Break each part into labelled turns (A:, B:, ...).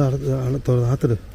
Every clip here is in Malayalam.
A: അത് താത്തിട്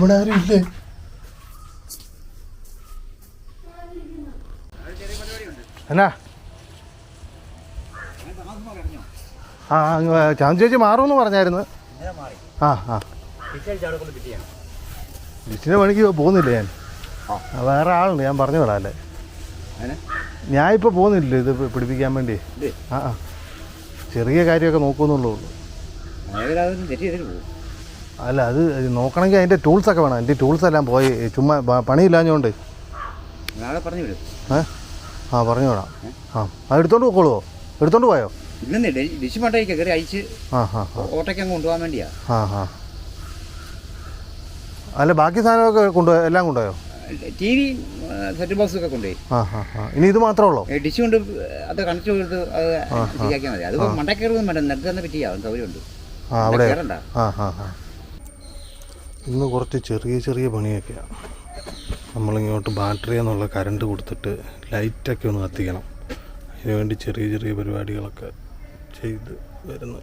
A: ഇവിടെ ആരും ഇല്ലേ? എന്നാ? ആ ചാന്ത് ചേച്ചി മാറുമെന്ന് പറഞ്ഞായിരുന്നു. ആ ആ. ലിസ്റ്റിന്റെ പണിക്ക് പോകുന്നില്ല ഞാൻ? ആ, വേറെ ആളുണ്ട് ഞാൻ പറഞ്ഞു വിടാം അല്ലേ? ഞാൻ ഇപ്പോൾ പോകുന്നില്ല ഇത് പിടിപ്പിക്കാൻ വേണ്ടി? ആ ആ. ചെറിയ കാര്യമൊക്കെ
B: പോകും
A: അല്ല അത് നോക്കണമെങ്കിൽ അതിന്റെ ടൂൾസൊക്കെ വേണം. എന്റെ ടൂൾസ് എല്ലാം പോയി. ചുമ്മാ പ- പണിയില്ലാഞ്ഞോണ്ട്.
B: നാളെ പറഞ്ഞു വിടും.
A: ഏ? ആ പറഞ്ഞു വിടാം. ആ അത് എടുത്തോണ്ട് പോക്കോളുവോ? എടുത്തോണ്ട് പോയോ?
B: ഇല്ലെന്നേ ഡിഷ് മട്ടയ്ക്ക് കയറി അയച്ച്
A: ആ ആ ആ.
B: ഓട്ടയ്ക്ക് അങ്ങ് കൊണ്ടുപോകാൻ വേണ്ടിയാ.
A: ആ ആ. അല്ല ബാക്കി സാധനമൊക്കെ കൊണ്ടുപോയോ എല്ലാം കൊണ്ടുപോയോ?
B: ടി വി സെറ്റ് ബോക്സ് ഒക്കെ കൊണ്ടുപോയി.
A: ആ ആ ആ. ഇനി ഇത് മാത്രമേ ഉള്ളൂ?
B: ഏ, ഡിഷ് കൊണ്ട് അത് കണക്ട് കൊടുത്ത് അത് ശരിയാക്കിയാൽ മതി. അത് മണ്ടക്കയറൊന്നും വേണ്ട നെറ്റ് തന്നെ പറ്റിയാവും സൗകര്യമുണ്ട്
A: ആ അവിടെ.
B: കയറണ്ട.
A: ആ ആ ആ. ഇന്ന് കുറച്ച് ചെറിയ ചെറിയ പണിയൊക്കെയാണ് നമ്മളിങ്ങോട്ട് ബാറ്ററി എന്നുള്ള കറണ്ട് കൊടുത്തിട്ട് ലൈറ്റൊക്കെ ഒന്ന് കത്തിക്കണം. അതിനുവേണ്ടി ചെറിയ ചെറിയ പരിപാടികളൊക്കെ ചെയ്ത് വരുന്നു.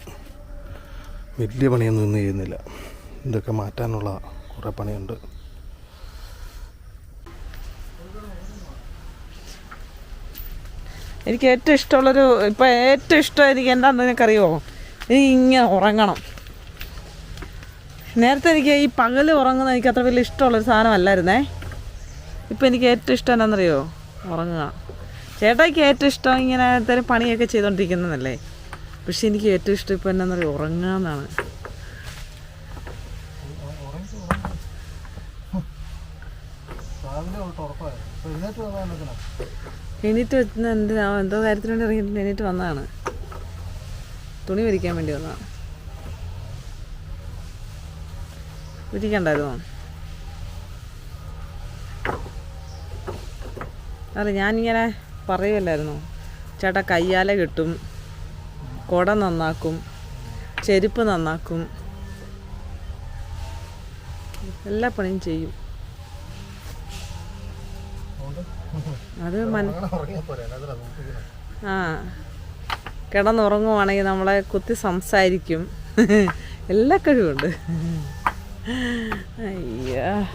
A: വലിയ പണിയൊന്നും ഇന്ന് ചെയ്യുന്നില്ല. ഇതൊക്കെ മാറ്റാനുള്ള കുറേ പണിയുണ്ട്.
C: എനിക്ക് ഏറ്റവും ഇഷ്ടമുള്ളൊരു ഇപ്പം ഏറ്റവും ഇഷ്ടം എനിക്ക് എന്താണെന്ന് നിനക്കറിയുമോ? ഇനി ഇങ്ങനെ ഉറങ്ങണം. നേരത്തെ എനിക്ക് ഈ പകൽ ഉറങ്ങുന്നത് എനിക്ക് അത്ര വലിയ ഇഷ്ടമുള്ളൊരു സാധനമല്ലായിരുന്നേ ഇപ്പം എനിക്ക് ഏറ്റവും ഇഷ്ടം എന്താണെന്നറിയോ? ഉറങ്ങുക. ചേട്ടായിക്ക് ഏറ്റവും ഇഷ്ടം ഇങ്ങനെ തരം പണിയൊക്കെ ചെയ്തുകൊണ്ടിരിക്കുന്നതല്ലേ പക്ഷെ എനിക്ക് ഏറ്റവും ഇഷ്ടം ഇപ്പം എന്നാന്നറിയോ ഉറങ്ങുക എന്നാണ്. എണീറ്റ് വെച്ചാൽ എന്തിനാ? എന്തോ കാര്യത്തിന് എണീറ്റ് വന്നതാണ്. തുണി വരിക്കാൻ വേണ്ടി വന്നതാണ്. വിരിക്കണ്ടായിരുന്നോ അല്ല ഞാനിങ്ങനെ പറയുമല്ലായിരുന്നു ചേട്ടാ കയ്യാല കിട്ടും കുട നന്നാക്കും ചെരുപ്പ് നന്നാക്കും. എല്ലാ പണിയും ചെയ്യും. അത് മന ആ കിടന്നുറങ്ങുവാണെങ്കിൽ നമ്മളെ കുത്തി സംസാരിക്കും. എല്ലാ കഴിവുണ്ട്. അയ്യോ.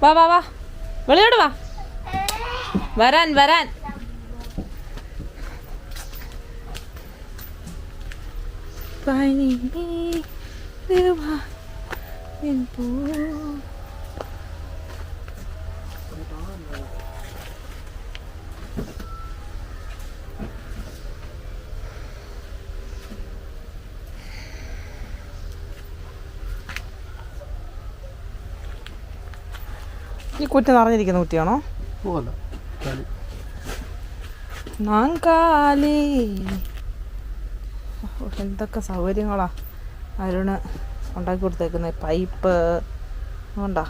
C: വാ വാ വാ. വെളിയോട് വാ. വരാൻ വരാൻ. പനി വാ എൻ പൂ. ഈ കുറ്റി നിറഞ്ഞിരിക്കുന്ന കുറ്റിയാണോ നാങ്കാലി എന്തൊക്കെ സൗകര്യങ്ങളാ അരുണ് ഉണ്ടാക്കി കൊടുത്തേക്കുന്നത് പൈപ്പ്. ഉണ്ടാ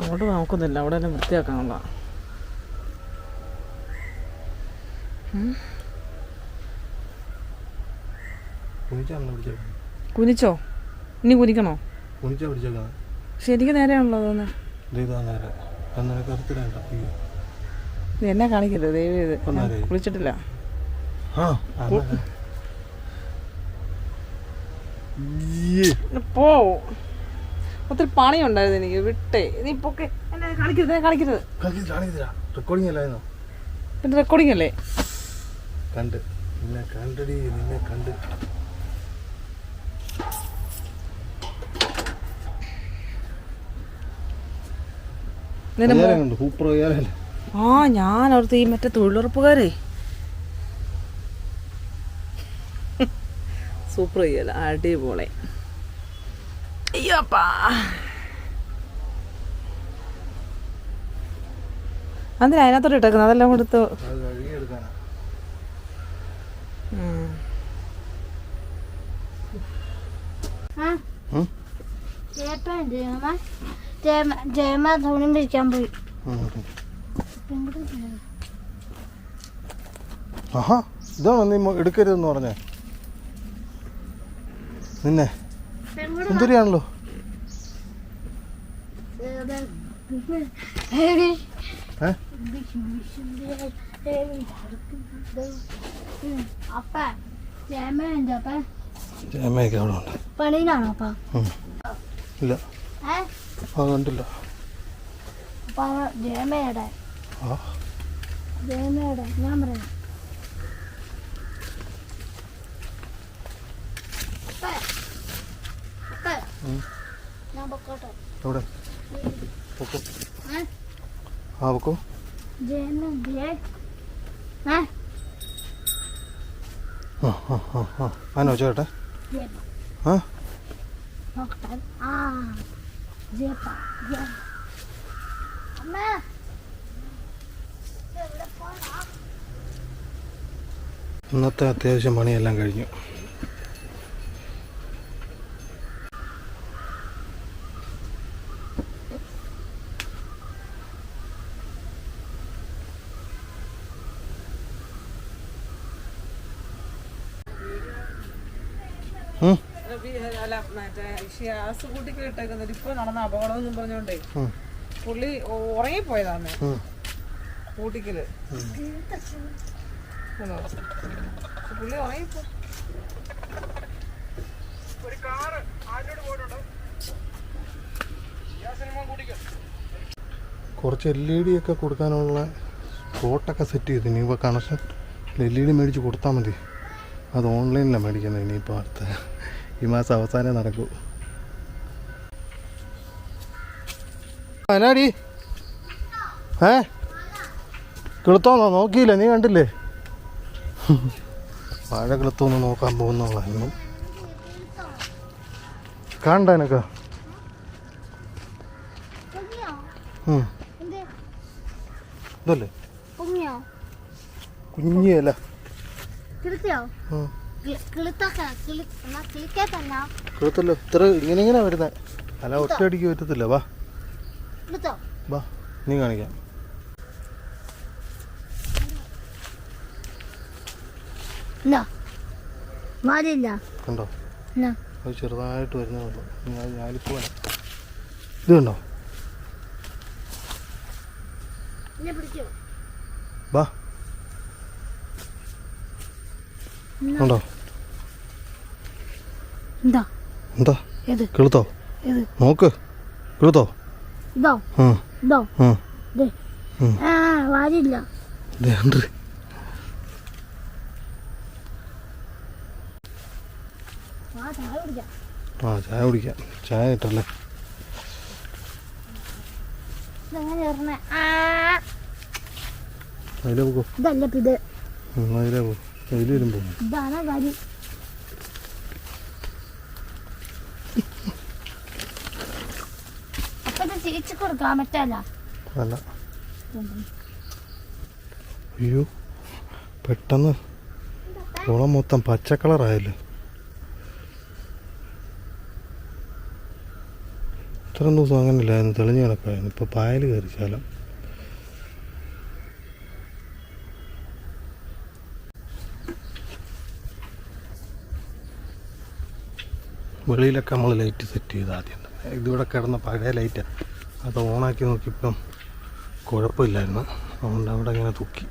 C: അങ്ങോട്ട് നോക്കുന്നില്ല. അവിടെ തന്നെ വൃത്തിയാക്കാനുള്ള. കുനിച്ചോ ഇനി കുനിക്കണോ ശരിക്കും നേരെയാണല്ലോ തോന്നുന്നത്
A: ഇത് ഇതാ
C: എന്നെ കാണിക്കരുത്
A: ഇപ്പം
C: ഞാൻ കുളിച്ചിട്ടില്ല. പോ. ഒത്തിരി പണിയുണ്ടായിരുന്നു എനിക്ക് വിട്ടേ. നീ പൊക്കെ. എന്നെ കാണിക്കരുത് കാണിക്കരുത്.
A: റെക്കോർഡിംഗ് അല്ലായിരുന്നോ?
C: പിന്നെ റെക്കോർഡിംഗ് അല്ലേ?
A: കണ്ട്. നിന്നെ കണ്ടടി നിന്നെ കണ്ട്
C: നിന്റെ മോ-
A: കണ്ട് സൂപ്പർ കയ്യാലല്ലേ
C: ആ ഞാൻ ഓർത്ത് ഈ മറ്റേ തൊഴിലുറപ്പുകാരെ. സൂപ്പർ ചെയ്യല അടിപൊളി. അയ്യോപ്പാ. അതിന് അതിനകത്തോട്ട് ഇട്ടേക്കുന്നത് അതെല്ലാം കൊടുത്ത്
A: ചേട്ടാ എന്ത്
C: ഉം.
D: ജയമ ധോണിയും പിടിക്കാൻ പോയി.
A: ആഹാ ഇതാണോ നീ എടുക്കരുതെന്ന് പറഞ്ഞേ? നിന്നെ. സുന്ദരിയാണല്ലോ ജയമയൊക്കെ അവിടെ ഉണ്ട്.
D: പണിയിലാണോ അപ്പ.
A: ഇല്ല. അത് കണ്ടില്ല.
D: ജയമയുടെ
A: ആ
D: ജയമയുടെ ഞാൻ പറയാം.
A: എവിടെ? പൊക്കോ. ആ പൊക്കോ. ചേട്ടെ. ആ. ഇന്നത്തെ അത്യാവശ്യം പണിയെല്ലാം കഴിഞ്ഞു ഉം,
C: അല്ല മറ്റേ ഗ്യാസ് കൂട്ടിക്ക് ഇട്ടേക്കുന്നത് ഇപ്പൊ നടന്ന അപകടം എന്നും പറഞ്ഞോണ്ടേ പുള്ളി ഉ- ഉറങ്ങിപ്പോയതാന്ന്
A: ഉം.
C: കൂട്ടിക്കൽ? പുള്ളി ഉറങ്ങിപ്പോ.
A: കുറച്ച് എൽ ഇ ഡി ഒക്കെ കൊടുക്കാനുള്ള സ്പോട്ടൊക്കെ സെറ്റ് ചെയ്തു. ഇനിയിപ്പോൾ കണക്ഷൻ എൽ ഇ ഡി മേടിച്ച് കൊടുത്താൽ മതി. അത് ഓൺലൈനിലാണ് മേടിക്കുന്നത്. ഇനിയിപ്പോൾ അടുത്ത ഈ മാസം അവസാനം നടക്കൂ. എന്നാടി ഏ? കിളുത്തോന്നോ? നോക്കിയില്ല? നീ കണ്ടില്ലേ? വാഴ കിളുത്തോന്ന് നോക്കാൻ പോകുന്നതായിരുന്നു കണ്ട എനക്ക്. ഇതല്ലേ? കുഞ്ഞിയല്ല. കിളുത്തല്ലോ? ഇത്ര ഇങ്ങനെ ഇങ്ങനെ വരുന്നേ. അല്ല ഒറ്റയടിക്ക് പറ്റത്തില്ല. വാ. വാ നീ കാണിക്കാം. കണ്ടോ? അത് ചെറുതായിട്ട് വരുന്നുള്ളൂ ഞാൻ ഞാലിപ്പോലെ ഇത് കണ്ടോ? വാ. കണ്ടോ?
D: എന്താ?
A: എന്താ കിളുത്തോ നോക്ക്. കിളുത്തോ
D: ഇതോ ഇതോ ആ. ആ. ചായ കുടിക്കാം.
A: ചായ ഇട്ടല്ലേ അതിലേ പോകോ അതിലേ പോകും അതിൽ വരുമ്പോ.
D: ഇതാണ് കാര്യം തിരിച്ചു കൊടുക്കാൻ
A: അല്ല. അയ്യോ പെട്ടെന്ന്. കുളം മൊത്തം പച്ച കളറായല്ലോ? ഇത്രയും ദിവസം അങ്ങനെയില്ലായിരുന്നു തെളിഞ്ഞു കിടക്കായിരുന്നു ഇപ്പൊ പായൽ കയറി ശാലം വെളിയിലൊക്കെ നമ്മൾ ലൈറ്റ് സെറ്റ് ചെയ്ത് ആദ്യം. ഇതിവിടെ കിടന്ന പഴയ ലൈറ്റാണ് അത് ഓണാക്കി നോക്കിയപ്പം കുഴപ്പമില്ലായിരുന്നു. അതുകൊണ്ട് അവിടെ ഇങ്ങനെ തൂക്കി.